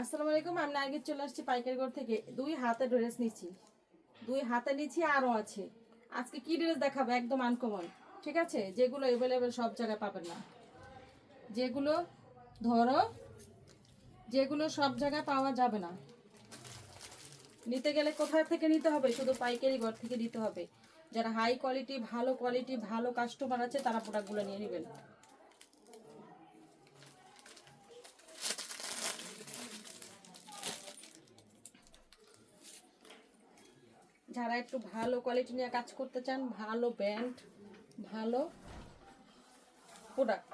আসসালামু আলাইকুম, আমি নার্গিস চলে আসছি পাইকারি ঘর থেকে। দুই হাতে ড্রেস নিচ্ছি। দুই হাতে নিচ্ছি আরও আছে। আজকে কি ড্রেস দেখাবো? একদম আনকমন ঠিক আছে? যেগুলো অ্যাভেলেবেল সব জায়গায় পাবেন না। যেগুলো, ধরো, যেগুলো সব জায়গায় পাওয়া যাবে না। নিতে গেলে কোথায় থেকে নিতে হবে? শুধু পাইকারি ঘর থেকে নিতে হবে। যারা হাই কোয়ালিটি ভালো কোয়ালিটি ভালো কাস্টমার আছে, তারা প্রোডাক্টগুলো নিয়ে নেবেন। যারা একটু ভালো কোয়ালিটি নিয়ে কাজ করতে চান, ভালো ব্র্যান্ড ভালো প্রোডাক্ট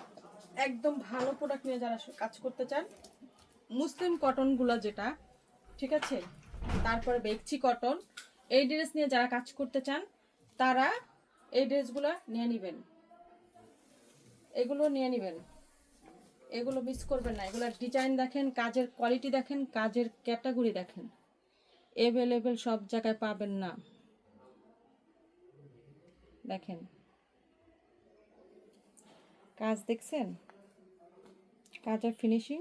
একদম ভালো প্রোডাক্ট নিয়ে যারা কাজ করতে চান, মুসলিম কটনগুলো যেটা, ঠিক আছে? তারপরে বেগচি কটন এই ড্রেস নিয়ে যারা কাজ করতে চান, তারা এই ড্রেসগুলো নিয়ে নেবেন। এগুলো নিয়ে নেবেন। এগুলো মিস করবেন না। এগুলোর ডিজাইন দেখেন, কাজের কোয়ালিটি দেখেন, কাজের ক্যাটাগরি দেখেন। অ্যাভেলেবেল সব জায়গায় পাবেন না। দেখেন। কাজ দেখছেন? কাজের ফিনিশিং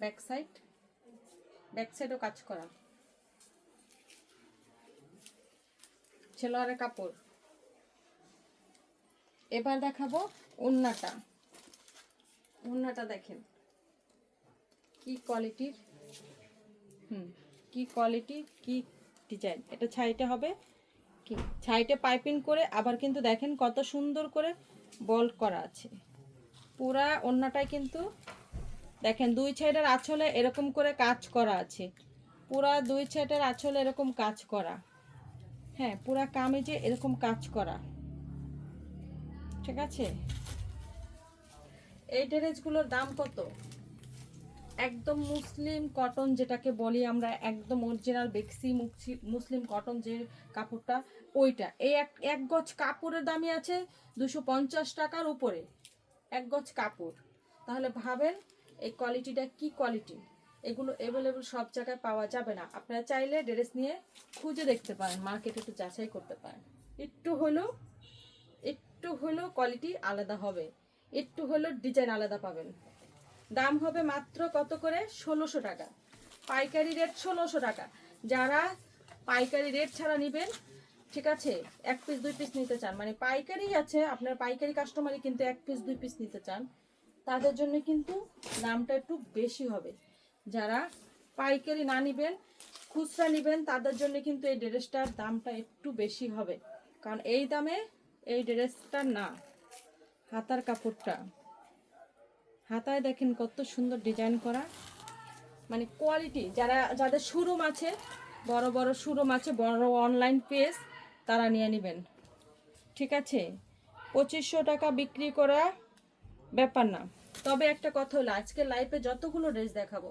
ব্যাক সাইড ব্যাক সাইডও কাজ করা। ছেলোয়ারের কাপড়। এবার দেখাবো ওন্নাটা ওন্নাটা দেখেন। কি কোয়ালিটির হুম, কি কোয়ালিটি কি ডিজাইন এটা ছাইটা হবে কি? ছাইটে পাইপিং করে আবার কিন্তু দেখেন কত সুন্দর করে বল করা আছে। পুরা ওন্নাটায় কিন্তু দেখেন দুই সাইডের আঁচলে এরকম করে কাজ করা আছে। পুরা দুই সাইডের আঁচলে এরকম কাজ করা। হ্যাঁ পুরা কামিজে এরকম কাজ করা। ঠিক আছে? এই ড্রেসগুলোর দাম কত? একদম মুসলিম কটন যেটাকে বলি আমরা, একদম অরিজিনাল বেক্সি মুসলিম কটন যে কাপড়টা, ওইটা। এই এক এক গজ কাপড়ের দামই আছে দুশো পঞ্চাশ টাকার উপরে। এক গজ কাপড়। তাহলে ভাবেন এই কোয়ালিটিটা কি কোয়ালিটি এগুলো অ্যাভেলেবল সব জায়গায় পাওয়া যাবে না। আপনারা চাইলে ড্রেস নিয়ে খুঁজে দেখতে পারেন মার্কেটে একটু যাচাই করতে পারেন। একটু হলেও একটু হলেও কোয়ালিটি আলাদা হবে। একটু হলেও ডিজাইন আলাদা পাবেন। দাম হবে মাত্র কত করে? ষোলোশো টাকা। পাইকারি রেট ষোলোশো টাকা। যারা পাইকারি রেট ছাড়া নেবেন, ঠিক আছে, এক পিস দুই পিস নিতে চান। মানে পাইকারি আছে, আপনার পাইকারি কাস্টমারই কিন্তু এক পিস দুই পিস নিতে চান। তাদের জন্য কিন্তু দামটা একটু বেশি হবে। যারা পাইকারি না নেবেন, খুচরা নেবেন, তাদের জন্য কিন্তু এই ড্রেসটার দামটা একটু বেশি হবে। কারণ এই দামে এই ড্রেসটা না। হাতার কাপড়টা। হাতায় দেখেন কত সুন্দর ডিজাইন করা। মানে কোয়ালিটি যারা, যাদের শোরুম আছে, বড় বড় শোরুম আছে, বড় অনলাইন পেজ তারা নিয়ে নেবেন। ঠিক আছে? পঁচিশশো টাকা বিক্রি করা ব্যাপার না। তবে একটা কথা হলো আজকের লাইফে যতগুলো ড্রেস দেখাবো,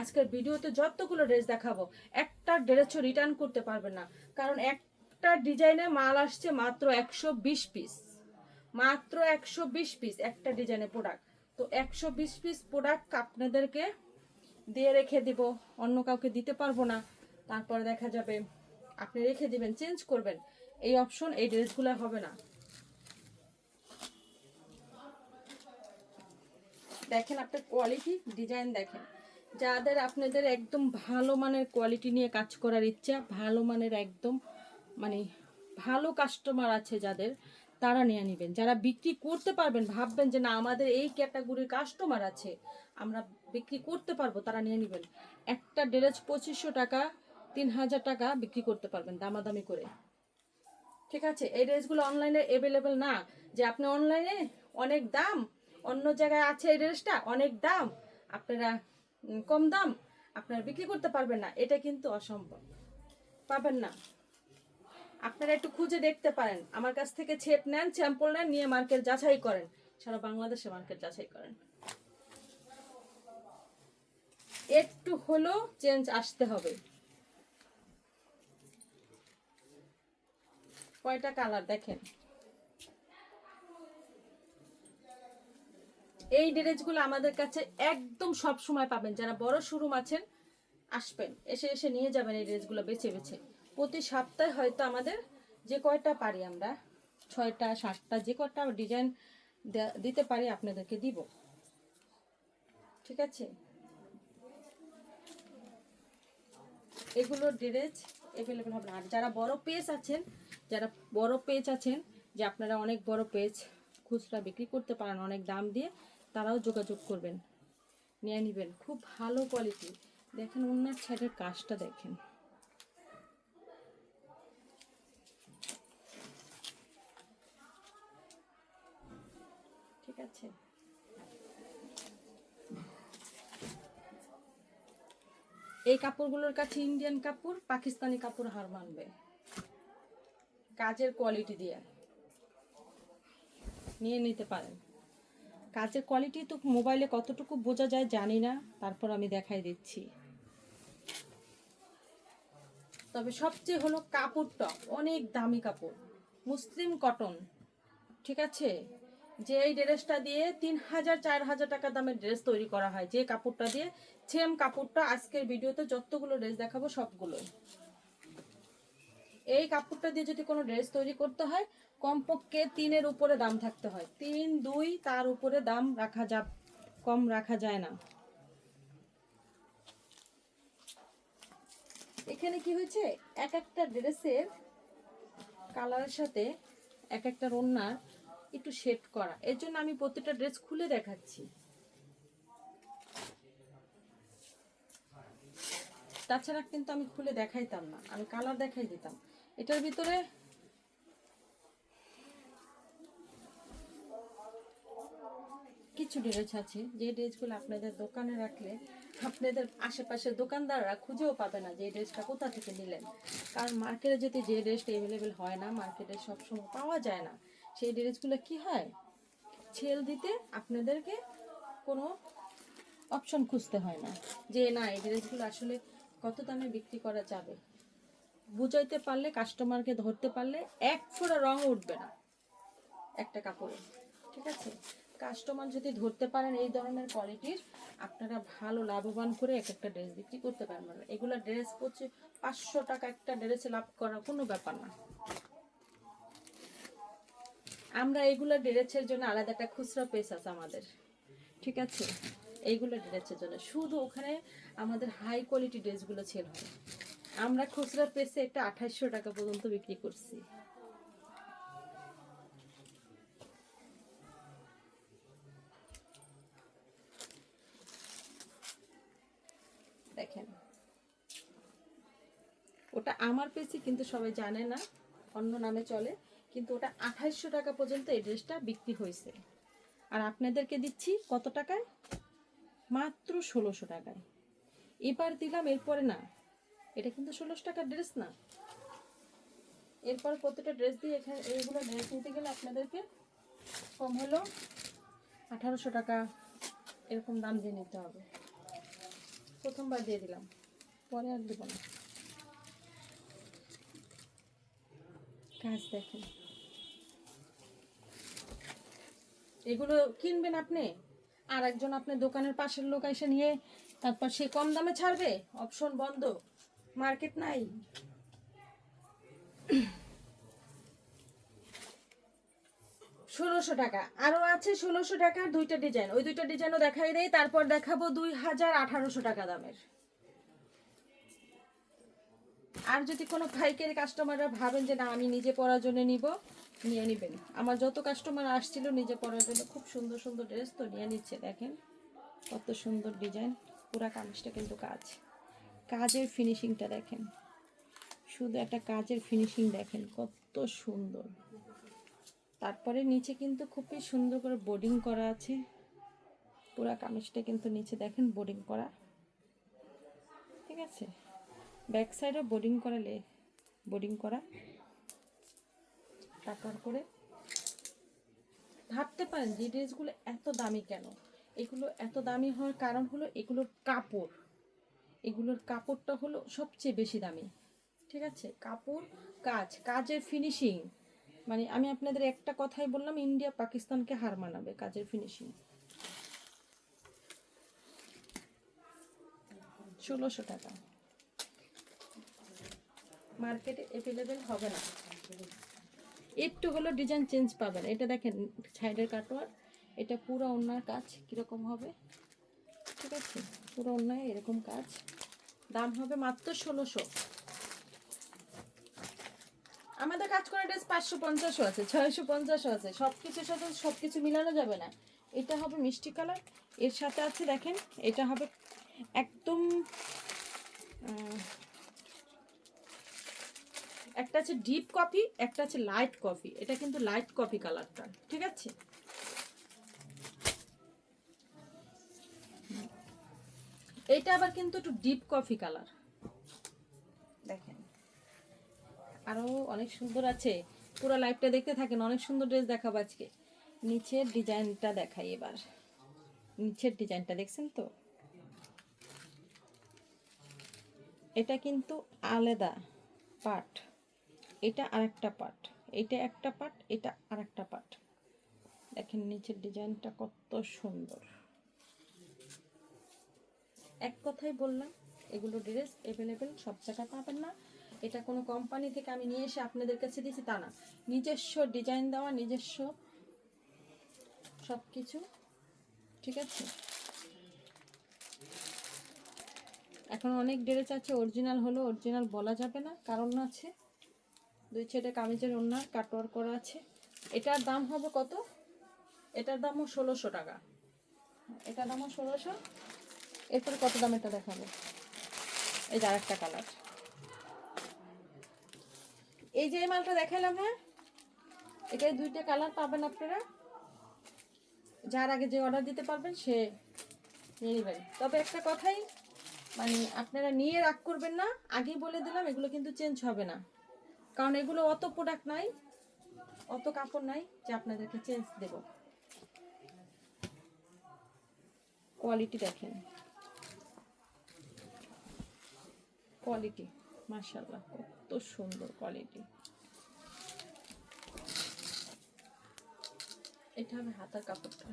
আজকের ভিডিওতে যতগুলো ড্রেস দেখাবো, একটা ড্রেসও রিটার্ন করতে পারবে না। কারণ একটা ডিজাইনে মাল আসছে মাত্র একশো বিশ পিস মাত্র একশো বিশ পিস একটা ডিজাইনের প্রোডাক্ট তো একশো বিশ পিস প্রোডাক্ট আপনাদেরকে দিয়ে রেখে দিব। অন্য কাউকে দিতে পারব না। তারপরে দেখা যাবে আপনি রেখে দিবেন চেঞ্জ করবেন। এই অপশন এই ড্রেসগুলো হবে না। দেখেন আপনার কোয়ালিটি ডিজাইন দেখেন। যাদের আপনাদের একদম ভালো মানের কোয়ালিটি নিয়ে কাজ করার ইচ্ছা, ভালো মানের একদম মানে ভালো কাস্টমার আছে যাদের তারা নিয়ে নেবেন। যারা বিক্রি করতে পারবেন, ভাববেন যে না, আমাদের এই ক্যাটাগরির কাস্টমার আছে, আমরা বিক্রি করতে পারব, তারা নিয়ে নেবেন। একটা ড্রেস পঁচিশশো টাকা, তিন হাজার টাকা বিক্রি করতে পারবেন, দামাদামি করে। ঠিক আছে? এই ড্রেসগুলো অনলাইনে অ্যাভেলেবেল না। যে আপনি অনলাইনে অনেক দাম, অন্য জায়গায় আছে এই ড্রেসটা, অনেক দাম, আপনারা কম দাম, আপনারা বিক্রি করতে পারবেন না। এটা কিন্তু অসম্ভব। পাবেন না। আপনারা একটু খুঁজে দেখতে পারেন। আমার কাছ থেকে ছেপ নেন, স্যাম্পল নেন, নিয়ে মার্কেট যাচাই করেন। সারা বাংলাদেশে মার্কেট যাচাই করেন। একটু হলেও চেঞ্জ আসতে হবে। কয়টা কালার দেখেন? এই ড্রেসগুলো আমাদের কাছে একদম সব সময় পাবেন। যারা বড় শোরুম আছেন, আসবেন। এসে এসে নিয়ে যাবেন এই ড্রেসগুলো বেছে বেছে। প্রতি সপ্তাহে হয়তো আমাদের যে কয়টা পারি আমরা, ছয়টা, সাতটা, যে কয়টা ডিজাইন দিতে পারি আপনাদেরকে দিব। ঠিক আছে? এগুলো ড্রেস অ্যাভেলেবেল হবে না। আর যারা বড় পেজ আছেন, যারা বড় পেজ আছেন, যে আপনারা অনেক বড় পেজ খুচরা বিক্রি করতে পারেন অনেক দাম দিয়ে, তারাও যোগাযোগ করবেন, নিয়ে নেবেন। খুব ভালো কোয়ালিটি দেখেন অন্যার ছাইডের কাজটা দেখেন। আছে। এই কাপড়গুলোর কাছে ইন্ডিয়ান কাপড়, পাকিস্তানি কাপড় হার মানবে। কাজের কোয়ালিটি দিয়ে। নিয়ে নিতে পারেন। কাজের কোয়ালিটি তো মোবাইলে কতটুকু বোঝা যায় জানি না, তারপর আমি দেখাই দিচ্ছি। তবে সবচেয়ে হলো কাপড়টা, অনেক দামি কাপড়। মুসলিম কটন ঠিক আছে? যে এই ড্রেসটা দিয়ে তিন হাজার, চার হাজার টাকা দামের ড্রেস তৈরি করা হয়। যে কাপড়টা দিয়ে সেম কাপড়টা আজকের ভিডিওতে যতগুলো ড্রেস দেখাবো সবগুলোই। এই কাপড়টা দিয়ে যদি কোনো ড্রেস তৈরি করতে হয়, কমপক্ষে তিনের উপরে দাম থাকতে হয়। তিন, দুই, তার উপরে দাম রাখা যা, কম রাখা যায় না। এখানে কি হয়েছে? এক একটা ড্রেসের কালারের সাথে এক একটা রন্নার একটু শেড করা। এর জন্য আমি প্রত্যেকটা ড্রেস খুলে দেখাচ্ছি। তাছাড়া কিন্তু আমি খুলে দেখাইতাম না, আমি কালার দেখাই দিতাম। এটার ভিতরে কিছু ড্রেস আছে, যে ড্রেসগুলো আপনাদের দোকানে রাখলে আপনাদের আশেপাশের দোকানদাররা খুঁজেও পাবে না যে ড্রেসটা কোথা থেকে নিলেন। কারণ মার্কেটে যদি যে ড্রেসটা অ্যাভেলেবেল হয় না মার্কেটে সবসময় পাওয়া যায় না। সেই ড্রেসগুলো কি হয়? ছেল দিতে আপনাদেরকে কোনো অপশন খুঁজতে হয় না। যে না, এই ড্রেসগুলো আসলে কত দামে বিক্রি করা যাবে? বুঝাইতে পারলে কাস্টমারকে ধরতে পারলে এক ফোঁড়া রং উঠবে না একটা কাপড়ে। ঠিক আছে? কাস্টমার যদি ধরতে পারেন এই ধরনের কোয়ালিটির আপনারা ভালো লাভবান করে এক একটা ড্রেস বিক্রি করতে পারবেন। এগুলো ড্রেস পড়ছে পাঁচশো টাকা একটা ড্রেসে লাভ করা কোনো ব্যাপার না। আমরা এগুলো ড্রেসের জন্য আলাদা একটা খুচরা পেস আছে আমাদের। ঠিক আছে? এইগুলো ড্রেসের জন্য। শুধু ওখানে আমাদের হাই কোয়ালিটি ড্রেসগুলো ছেল আমরা খুচরা পেসে একটা আঠাশশো টাকা পর্যন্ত বিক্রি করছি। দেখেন। ওটা আমার পেসি কিন্তু সবাই জানে না, অন্য নামে চলে। কিন্তু ওটা আঠাইশশো টাকা পর্যন্ত এই ড্রেসটা বিক্রি হয়েছে। আর আপনাদেরকে দিচ্ছি কত টাকায়? মাত্র ষোলোশো টাকায়। এবার দিলাম, এরপরে না। এটা কিন্তু ষোলোশো টাকার ড্রেস না। এরপর প্রতিটা ড্রেস দিয়ে এখানে এইগুলো ড্রেস নিতে গেলে আপনাদেরকে কম হলো আঠারোশো টাকা। এরকম দাম দিয়ে নিতে হবে। প্রথমবার দিয়ে দিলাম। পরে আর দেবো না। কাজ দেখেন। এগুলো কিনবেন আপনি? আর একজন আপনার দোকানের পাশের লোক এসে নিয়ে তারপর সে কম দামে ছাড়বে? অপশন বন্ধ। মার্কেট নাই। ষোলোশো টাকা। আরও আছে ষোলোশো টাকার দুইটা ডিজাইন। ওই দুইটা ডিজাইনও দেখাই দেই। তারপর দেখাবো দুই হাজার আঠারোশো টাকা দামের। আর যদি কোনো পাইকারি কাস্টমাররা ভাবেন যে, না, আমি নিজে পরার জন্য নিব নিয়ে নেবেন। আমার যত কাস্টমার আসছিল নিজে পরার জন্য খুব সুন্দর সুন্দর ড্রেস তো নিয়ে নিচ্ছে, দেখেন। কত সুন্দর ডিজাইন পুরা কামিজটা কিন্তু কাজ। কাজের ফিনিশিংটা দেখেন। শুধু একটা কাজের ফিনিশিং দেখেন, কত সুন্দর। তারপরে নিচে কিন্তু খুবই সুন্দর করে বোর্ডিং করা আছে। পুরা কামিজটা কিন্তু নিচে দেখেন বোর্ডিং করা। ঠিক আছে? ব্যাক সাইডে বোর্ডিং করালে বোর্ডিং করা। টাকার করে ভাবতে পারেন যে ড্রেসগুলো এত দামি কেন? এগুলো এত দামি হওয়ার কারণ হলো এগুলোর কাপড়। এগুলোর কাপড়টা হলো সবচেয়ে বেশি দামি। ঠিক আছে? কাপড়, কাজ, কাজের ফিনিশিং মানে আমি আপনাদের একটা কথাই বললাম, ইন্ডিয়া পাকিস্তানকে হার মানাবে কাজের ফিনিশিং ষোলোশো টাকা। মার্কেটে অ্যাভেলেবেল হবে না। একটু হলো ডিজাইন চেঞ্জ পাবেন এটা দেখেন সাইডের কাটোয়ার এটা পুরো অন্যার কাজ কীরকম হবে? ঠিক আছে? পুরো অন্যায় এরকম কাজ। দাম হবে মাত্র ষোলোশো। আমাদের কাজ করা ড্রেস পাঁচশো পঞ্চাশও আছে, ছয়শো পঞ্চাশও আছে। সব কিছুর সাথে সব কিছু মিলানো যাবে না। এটা হবে মিষ্টি কালার। এর সাথে আছে, দেখেন, এটা হবে একদম একটা আছে ডিপ কফি একটা আছে লাইট কফি এটা কিন্তু লাইট কফি কালারটা ঠিক আছে? এইটা আবার কিন্তু একটু ডিপ কফি কালার দেখেন, আরও অনেক সুন্দর আছে। পুরো লাইভটা দেখতে থাকেন, অনেক সুন্দর ড্রেস দেখাবো আজকে। নিচের ডিজাইনটা দেখাই এবার। নিচের ডিজাইনটা দেখছেন তো? এটা কিন্তু আলাদা পার্ট এটা আরেকটা পার্ট এটা একটা পার্ট এটা আরেকটা পার্ট দেখেন নিচের ডিজাইনটা কত সুন্দর। এক কথাই বললাম, এগুলো ড্রেস অ্যাভেলেবেল সব জায়গায় পাবেন না। এটা কোনো কোম্পানি থেকে আমি নিয়ে এসে আপনাদের কাছে দিয়েছি, তা না। নিজস্ব ডিজাইন দেওয়া, নিজস্ব সব কিছু ঠিক আছে? এখন অনেক ড্রেস আছে অরিজিনাল হলো অরিজিনাল বলা যাবে না, কারণ আছে দুই ছেটে কামিজের ওনার কাটওয়ার করা আছে। এটার দাম হবে কত? এটার দামও ষোলোশো টাকা। এটার দামও ষোলোশো। এরপরে কত দাম এটা দেখাবো। এই যে আরেকটা কালার এই যে মালটা দেখালাম হ্যাঁ? এটাই দুইটা কালার পাবেন আপনারা। যার আগে যে অর্ডার দিতে পারবেন, সে নিয়ে নেবেন। তবে একটা কথাই মানে আপনারা নিয়ে রাগ করবেন না। আগেই বলে দিলাম, এগুলো কিন্তু চেঞ্জ হবে না। কারণ এগুলো অত প্রোডাক্ট নাই, অত কাপড় নাই যে আপনাদেরকে চেঞ্জ দেব। কোয়ালিটি দেখেন। কোয়ালিটি মাশাল্লাহ কত সুন্দর কোয়ালিটি এটা হবে হাতার কাপড়টা।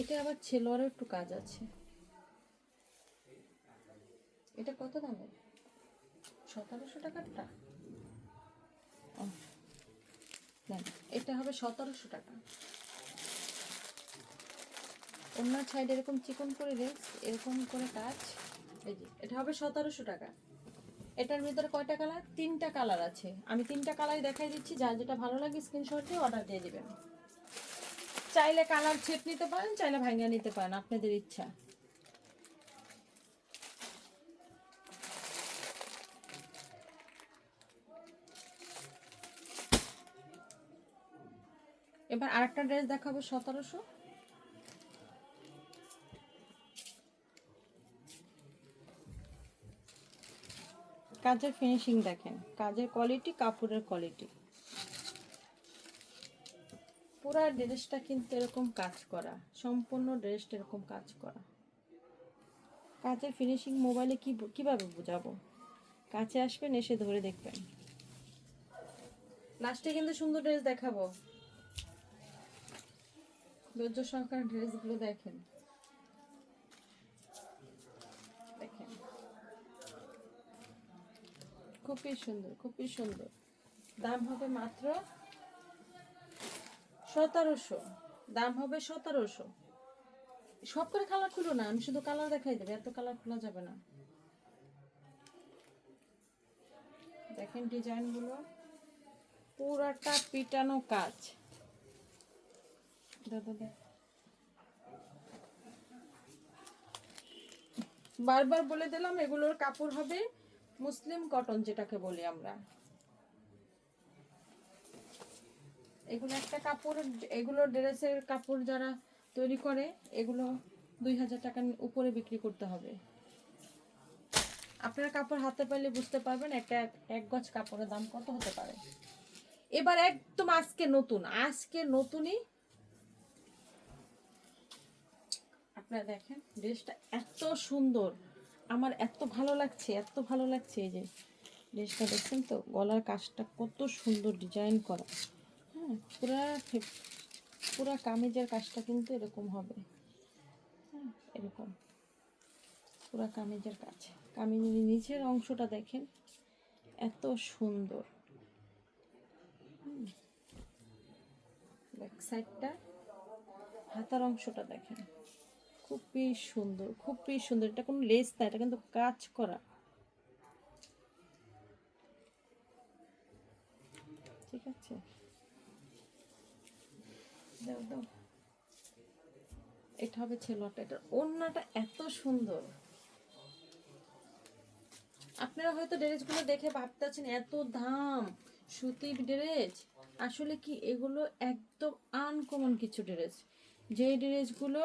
এটা আবার ছেলোয়ারও একটু কাজ আছে। এটা কত দামের? সতেরোশো টাকারটা? দেন এটা হবে সতেরোশো টাকা। অন্য সাইড এরকম চিকন করে রেস, এরকম করে কাজ, এই যে, এটা হবে সতেরোশো টাকা। এটার ভিতরে কয়টা কালার? তিনটা কালার আছে। আমি তিনটা কালার দেখাই দিচ্ছি, যার যেটা ভালো লাগে স্ক্রিনশট দিয়ে অর্ডার দিয়ে দিবেন। চাইলে কালার ছেট নিতে পারেন, চাইলে ভাঙিয়ে নিতে পারেন, আপনাদের ইচ্ছা। এবার আরেকটা ড্রেস দেখাবো সতেরোশো। কাজের ফিনিশিং দেখেন, কাজের কোয়ালিটি কাপড়ের কোয়ালিটি পুরো ড্রেসটা কিন্তু এরকম কাজ করা। সম্পূর্ণ ড্রেসটা এরকম কাজ করা। কাজের ফিনিশিং মোবাইলে কি কীভাবে বোঝাবো? কাছে আসবেন, এসে ধরে দেখবেন। লাস্টে কিন্তু সুন্দর ড্রেস দেখাবো। ধৈর্য সহকার ড্রেসগুলো দেখেন। দেখেন। খুবই সুন্দর খুবই সুন্দর। দাম হবে মাত্র সতেরোশো। দাম হবে সতেরোশো। সব করে কালার খুলো না, আমি শুধু কালার দেখাই দেবো, এত কালার খোলা যাবে না। দেখেন ডিজাইনগুলো, পুরাটা পিটানো কাজ। বারবার বলে দিলাম, এগুলোর কাপড় হবে মুসলিম কটন যেটাকে বলি আমরা। এগুলো একটা কাপড়, এগুলো ড্রেসের কাপড় যারা তৈরি করে, এগুলো দুই হাজার টাকার উপরে বিক্রি করতে হবে। আপনার কাপড় হাতে পাইলে বুঝতে পারবেন একটা এক- গজ কাপড়ের দাম কত হতে পারে। এবার একদম আজকে নতুন, আজকে নতুনই আপনারা দেখেন, ড্রেসটা এত সুন্দর, আমার এত ভালো লাগছে, এত ভালো লাগছে এই যে, ড্রেসটা দেখছেন তো, গলার কাজটা কত সুন্দর ডিজাইন করা। হ্যাঁ পুরা পুরা কামিজের কাজটা কিন্তু এরকম হবে। হ্যাঁ এরকম। পুরা কামিজের কাজ। কামিজের নিচের অংশটা দেখেন, এত সুন্দর। ব্যাক সাইডটা হাতার অংশটা দেখেন। খুবই সুন্দর খুবই সুন্দর। এটা কোনো লেস না, এটা কিন্তু কাজ করা। ঠিক আছে? এটা হবে ছেলেটা এটার ওড়নাটা এত সুন্দর। আপনারা হয়তো ড্রেসগুলো দেখে ভাবতেছেন এত দাম। সুতির ড্রেস। আসলে কি, এগুলো একদম আনকমন কিছু ড্রেস। যে ড্রেসগুলো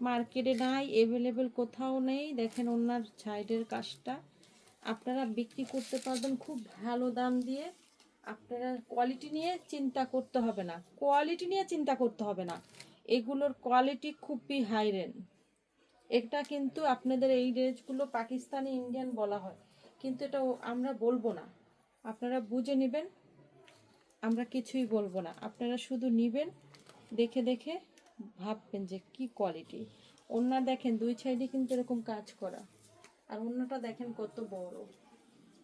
মার্কেটে নাই অ্যাভেলেবেল কোথাও নেই, দেখেন ওনার সাইডের কাজটা। আপনারা বিক্রি করতে পারবেন খুব ভালো দাম দিয়ে। আপনারা কোয়ালিটি নিয়ে চিন্তা করতে হবে না। কোয়ালিটি নিয়ে চিন্তা করতে হবে না। এগুলোর কোয়ালিটি খুবই হাই রেন এটা কিন্তু আপনাদের এই রেঞ্জগুলো পাকিস্তানি ইন্ডিয়ান বলা হয়। কিন্তু এটা আমরা বলব না। আপনারা বুঝে নেবেন, আমরা কিছুই বলব না। আপনারা শুধু নিবেন, দেখে দেখে ভাববেন যে কি কোয়ালিটি ওনা দেখেন, দুই সাইডে কিন্তু এরকম কাজ করা। আর অন্যটা দেখেন কত বড়।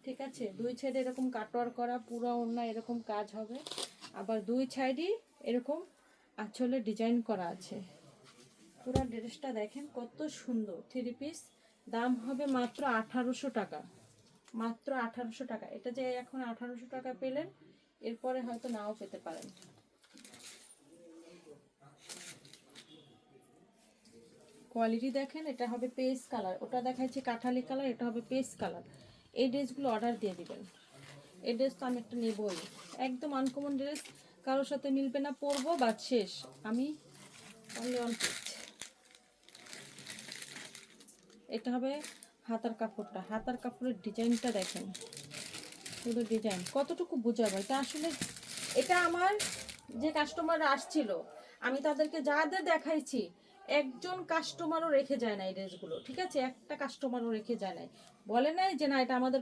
ঠিক আছে? দুই সাইডে এরকম কাটোয়ার করা, পুরো ওনা এরকম কাজ হবে। আবার দুই সাইডই এরকম আঁচলে ডিজাইন করা আছে। পুরো ড্রেসটা দেখেন কত সুন্দর। থ্রি পিস দাম হবে মাত্র আঠারোশো টাকা। মাত্র আঠারোশো টাকা। এটা যে এখন আঠারোশো টাকা পেলেন, এরপরে হয়তো নাও পেতে পারেন। কোয়ালিটি দেখেন, এটা হবে পেস কালার ওটা দেখাচ্ছি কাঁঠালি কালার এটা হবে পেস কালার এই ড্রেসগুলো অর্ডার দিয়ে দিবেন। এই ড্রেস তো আমি একটা নেবই। একদম আনকমন ড্রেস, কারোর সাথে মিলবে না, পরবো বা শেষ। আমি অনলি অন এটা হবে হাতার কাপড়টা। হাতার কাপড়ের ডিজাইনটা দেখেন। শুধু ডিজাইন। কতটুকু বোঝাবো? এটা আসলে, এটা আমার যে কাস্টমার আসছিল, আমি তাদেরকে যাদের দেখাইছি একজন কাস্টমারও রেখে যায় না এই ড্রেসগুলো ঠিক আছে? একটা কাস্টমারও রেখে যায় নাই। বলে নাই যে, না, এটা আমাদের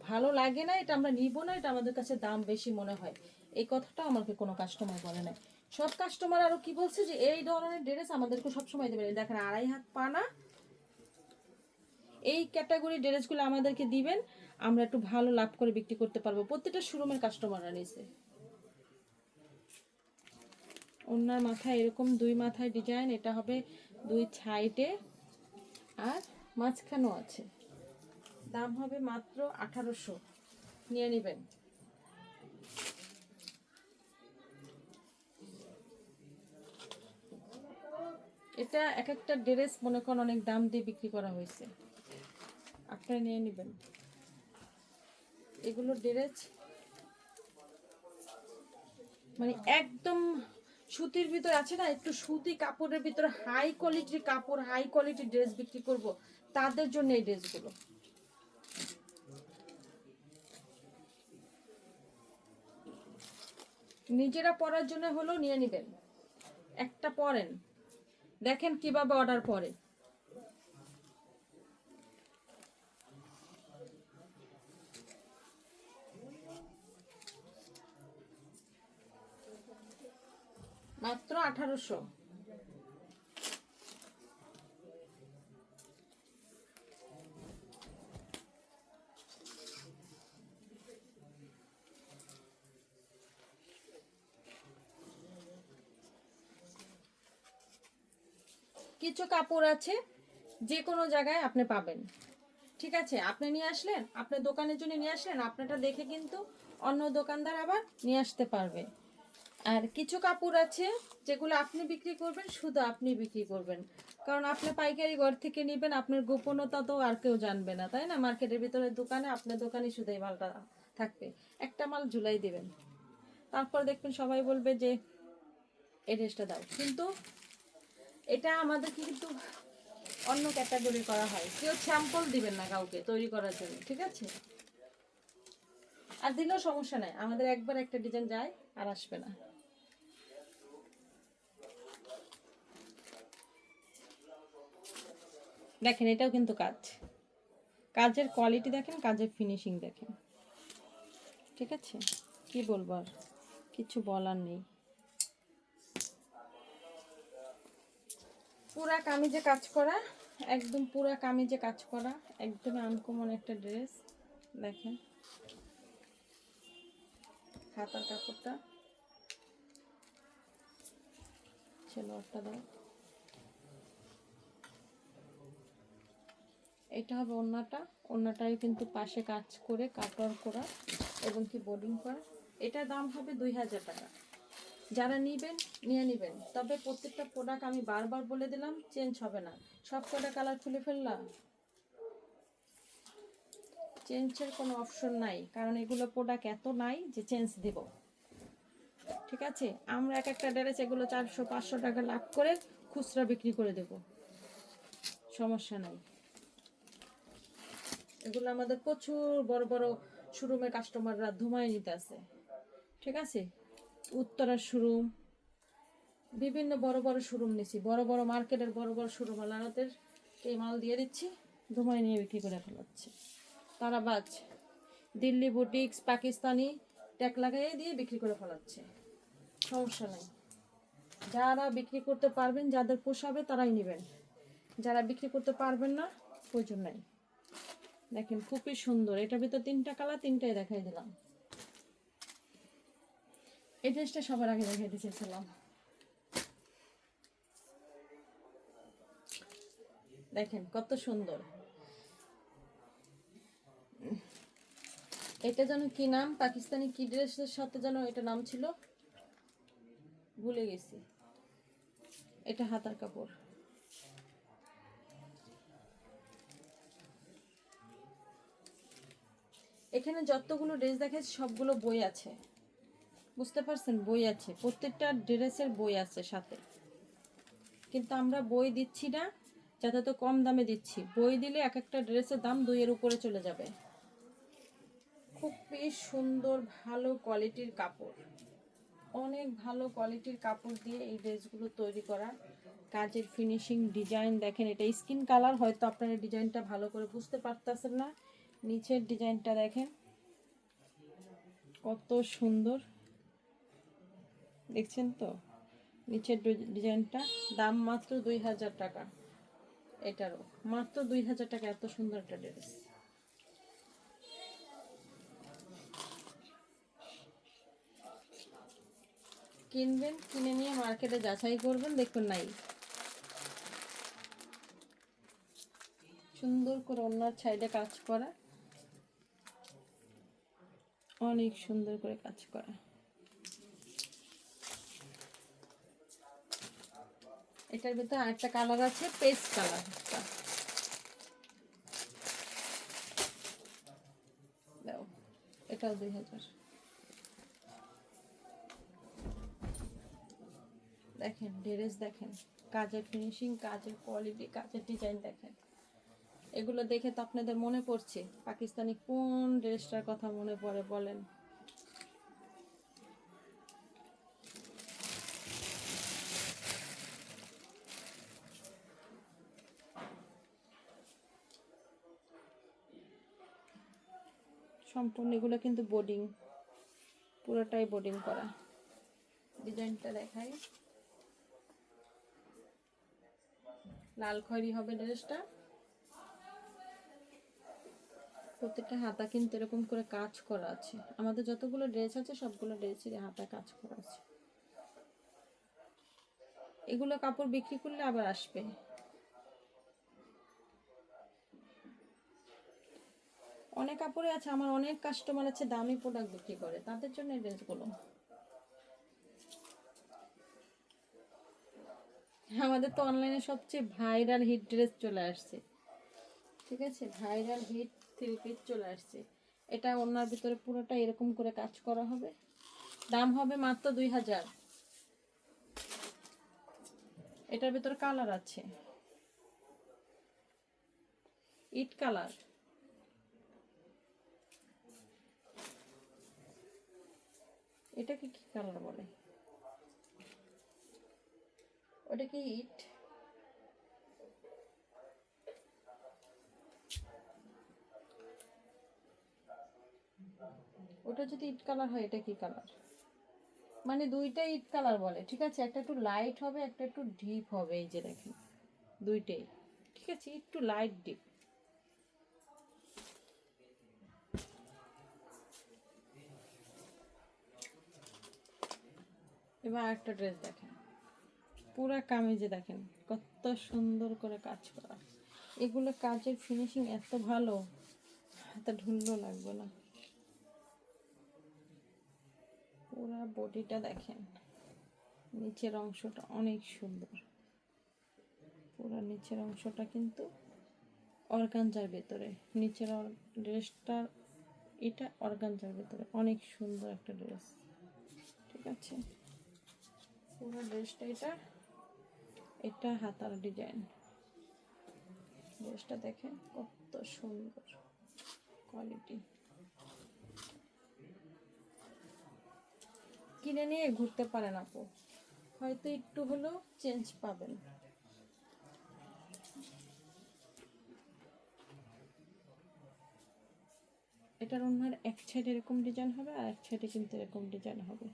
ভালো লাগে না, এটা আমরা নিব না, এটা আমাদের কাছে দাম বেশি মনে হয়। এই কথাটা আমাকে কোনো কাস্টমার বলে নাই। সব কাস্টমার আরও কি বলছে যে, এই ধরনের ড্রেস আমাদেরকে সবসময় দেবে দেখেন, আড়াই হাত পানা। এই ক্যাটাগরি ড্রেসগুলো আমাদেরকে দিবেন, আমরা একটু ভালো লাভ করে বিক্রি করতে পারব। প্রত্যেকটা শোরুমের কাস্টমাররা নিছে। ওনার মাথায় এরকম দুই মাথায় ডিজাইন এটা হবে দুই সাইডে আর মাঝখানেও আছে। দাম হবে মাত্র আঠারোশো। নিয়ে নেবেন। এটা এক একটা ড্রেস মনে করেন অনেক দাম দিয়ে বিক্রি করা হয়েছে। আপনারা নিয়ে নেবেন। এগুলো ড্রেস মানে একদম সুতির ভিতর আছে না, একটু সুতি কাপড়ের ভিতরে হাই কোয়ালিটির কাপড় হাই কোয়ালিটির ড্রেস বিক্রি করব। তাদের জন্য এই ড্রেসগুলো। নিজেরা পরার জন্য হলো নিয়ে নেবেন। একটা পরেন। দেখেন কীভাবে অর্ডার পরে। মাত্র আঠারোশো। কিছু কাপড় আছে যে কোনো জায়গায় আপনি পাবেন। ঠিক আছে, আপনি নিয়ে আসলেন আপনার দোকানের জন্য নিয়ে আসলেন, আপনারটা দেখে কিন্তু অন্য দোকানদার আবার নিয়ে আসতে পারবে। আর কিছু কাপড় আছে যেগুলো আপনি বিক্রি করবেন, শুধু আপনি বিক্রি করবেন। কারণ আপনি পাইকারি ঘর থেকে নেবেন, আপনার গোপনতা তো আর কেউ জানবে না, তাই না? মার্কেটের ভিতরে দোকানে, আপনার দোকানে শুধু এই মালটা থাকবে। একটা মাল ঝুলাই দিবেন। তারপর দেখবেন সবাই বলবে যে, এই ড্রেসটা দাও। কিন্তু এটা আমাদেরকে কিন্তু অন্য ক্যাটাগরি করা হয়। কেউ স্যাম্পল দিবেন না কাউকে তৈরি করার জন্য, ঠিক আছে? আর দিলেও সমস্যা নাই। আমাদের একবার একটা ডিজাইন যায় আর আসবে না। দেখেন, এটাও কিন্তু কাজ। কাজের কোয়ালিটি দেখেন, কাজের ফিনিশিং দেখেন। ঠিক আছে? কি বলব আর? কিছু বলার নেই। পুরা কামিজে কাজ করা, একদম পুরা কামিজে কাজ করা একদম আনকমন একটা ড্রেস দেখেন। হাতার কাপড়টা। সেলোয়ারটা দাও। এটা হবে ওড়নাটা। ওড়নাটাই কিন্তু পাশে কাজ করে কাটওয়ার করা এবং কি বোর্ডিং করা। এটা দাম হবে দুই হাজার টাকা। যারা নিবেন, নিয়ে নেবেন। তবে প্রত্যেকটা প্রোডাক্ট আমি বারবার বলে দিলাম চেঞ্জ হবে না। সব কটা কালার খুলে ফেললাম। চেঞ্জের কোনো অপশন নাই, কারণ এগুলো প্রোডাক্ট এত নাই যে চেঞ্জ দিব। ঠিক আছে? আমরা এক একটা ড্রেস এগুলো চারশো, পাঁচশো টাকা লাভ করে খুচরা বিক্রি করে দেব। সমস্যা নাই। এগুলো আমাদের প্রচুর বড় বড় শোরুমের কাস্টমাররা ধুমায় নিতে আছে ঠিক আছে? উত্তরার শোরুম বিভিন্ন বড় বড় শোরুম নিছি। বড় বড় মার্কেটের বড় বড় শোরুম আলাদাদের এই মাল দিয়ে দিচ্ছি, ধুমায় নিয়ে বিক্রি করে ফেলাচ্ছে। তারা বাজ দিল্লি বুটিক্স পাকিস্তানি ট্যাক লাগাইয়ে দিয়ে বিক্রি করে ফেলাচ্ছে। সমস্যা নাই। যারা বিক্রি করতে পারবেন, যাদের পোষাবে তারাই নেবেন। যারা বিক্রি করতে পারবেন না, প্রয়োজন নাই। দেখেন, খুবই সুন্দর। এটার ভিতর তিনটা কালার, তিনটাই দেখাই দিলাম। এই ড্রেসটা সবার আগে দেখাই দিয়েছিলাম দেখেন, কত সুন্দর। এটা যেন কি নাম? পাকিস্তানি কি ড্রেসের সাথে যেন এটা নাম ছিল? ভুলে গেছি। এটা হাতার কাপড়। এখানে যতগুলো ড্রেস দেখাচ্ছি সবগুলো বই আছে। বুঝতে পারছেন? বই আছে। প্রত্যেকটা ড্রেসের বই আছে সাথে। কিন্তু আমরা বই দিচ্ছি না, যাতে তো কম দামে দিচ্ছি। বই দিলে এক একটা ড্রেসের দাম দুইয়ের উপরে চলে যাবে। খুবই সুন্দর, ভালো কোয়ালিটির কাপড়। অনেক ভালো কোয়ালিটির কাপড় দিয়ে এই ড্রেসগুলো তৈরি করা। কাজের ফিনিশিং ডিজাইন দেখেন, এটা স্কিন কালার হয়তো আপনারা ডিজাইনটা ভালো করে বুঝতে পারতেছেন না। নিচের ডিজাইনটা দেখেন। কত সুন্দর। দেখছেন তো? নিচের ডিজাইনটা দাম মাত্র দুই হাজার টাকা। এটারও। মাত্র দুই হাজার টাকা, এত সুন্দর একটা ড্রেস। কিনবেন, কিনে নিয়ে মার্কেটে যাচাই করবেন, দেখুন নাই। সুন্দর করে অন্যার সাইডে কাজ করা। অনেক সুন্দর করে কাজ করা। এটার ভিতরে আরেকটা কালার আছে পেস্ট কালার দাও, এটাও দুই হাজার। দেখেন ড্রেস দেখেন, কাজের ফিনিশিং কাজের কোয়ালিটি কাজের ডিজাইন দেখেন। এগুলো দেখে তো আপনাদের মনে পড়ছে। পাকিস্তানি কোন ড্রেসটার কথা মনে পড়ে বলেন? সম্পূর্ণ এগুলো কিন্তু বোর্ডিং। পুরোটাই বোর্ডিং করা। ডিজাইনটা দেখাই। লাল খয়েরি হবে ড্রেসটা প্রত্যেকটা হাতা কিন্তু এরকম করে কাজ করা আছে। আমাদের যতগুলো ড্রেস আছে, সবগুলো ড্রেসের হাতা কাজ করা আছে। এগুলো কাপড় বিক্রি করলে আবার আসবে। অনেক কাপড়ে আছে, আমার অনেক কাস্টমার আছে, দামি প্রোডাক্ট বিক্রি করে। তাদের জন্য এই ড্রেসগুলো। আমাদের তো অনলাইনে সবচেয়ে ভাইরাল হিট ড্রেস চলে আসছে। ঠিক আছে? ভাইরাল হিট থ্রি পিস চলে আসছে। এটা ওনার ভিতরে পুরোটা এরকম করে কাজ করা হবে। দাম হবে মাত্র দুই হাজার। এটার ভিতরে কালার আছে। ইট কালার। এটাকে কি কালার বলে? ওটা কি ইট? ওটা যদি ইট কালার হয়, এটা কি কালার? মানে দুইটাই ইট কালার বলে, ঠিক আছে? একটা একটু লাইট হবে, একটা একটু ডিপ হবে, এই যে দেখেন, দুইটাই। ঠিক আছে? একটু লাইট ডিপ এবার একটা ড্রেস দেখেন। পুরা কামিজে দেখেন, কত সুন্দর করে কাজ করা। এগুলো কাজের ফিনিশিং এত ভালো হাতে ঢুললো লাগবে না। পুরা বডিটা দেখেন। নিচের অংশটা অনেক সুন্দর। পুরা নিচের অংশটা কিন্তু অর্গানজার ভেতরে। নিচের ড্রেসটার এটা অর্গানজার ভেতরে। অনেক সুন্দর একটা ড্রেস। ঠিক আছে? পুরো ড্রেসটা এটা এটা হাতার ডিজাইন। ড্রেসটা দেখেন কত সুন্দর। কোয়ালিটি। কিনে নিয়ে ঘুরতে পারেন আপু। হয়তো একটু হলেও চেঞ্জ পাবেন। এটার ওনার এক সাইড এরকম ডিজাইন হবে আর এক সাইডে কিন্তু এরকম ডিজাইন হবে।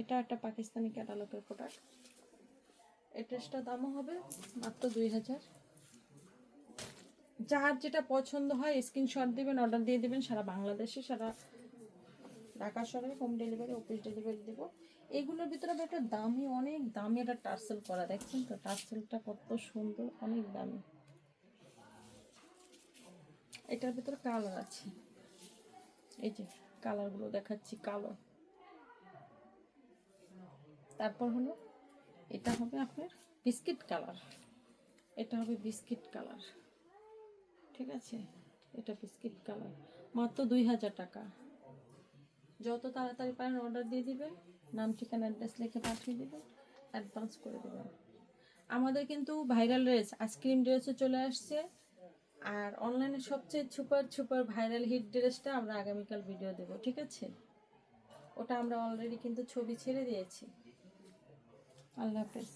এটা একটা পাকিস্তানি ক্যাটালগের প্রোডাক্ট ড্রেসটার দামও হবে মাত্র দুই হাজার। যার যেটা পছন্দ হয় স্ক্রিনশট দিবেন অর্ডার দিয়ে দিবেন, সারা বাংলাদেশে, সারা ঢাকা শহরে হোম ডেলিভারি অফিস ডেলিভারি দেবো। এগুলোর ভিতরে আবার একটা দামি, অনেক দামি একটা টার্সেল করা, দেখছেন তো? টার্সেলটা কত সুন্দর, অনেক দামি। এটার ভিতরে কালার আছে। এই যে কালারগুলো দেখাচ্ছি কালো তারপর হলো, এটা হবে আপনার বিস্কিট কালার এটা হবে বিস্কিট কালার ঠিক আছে? এটা বিস্কিট কালার মাত্র দুই হাজার টাকা। যত তাড়াতাড়ি পারেন অর্ডার দিয়ে দিবেন, নাম, ঠিকানা অ্যাড্রেস লিখে পাঠিয়ে দেবেন অ্যাডভান্স করে দেবেন। আমাদের কিন্তু ভাইরাল ড্রেস আইসক্রিম ড্রেসও চলে আসছে। আর অনলাইনে সবচেয়ে সুপার সুপার ভাইরাল হিট ড্রেসটা আমরা আগামীকাল ভিডিও দেবো, ঠিক আছে? ওটা আমরা অলরেডি কিন্তু ছবি ছেড়ে দিয়েছি। আল্লাহ হাফেজ।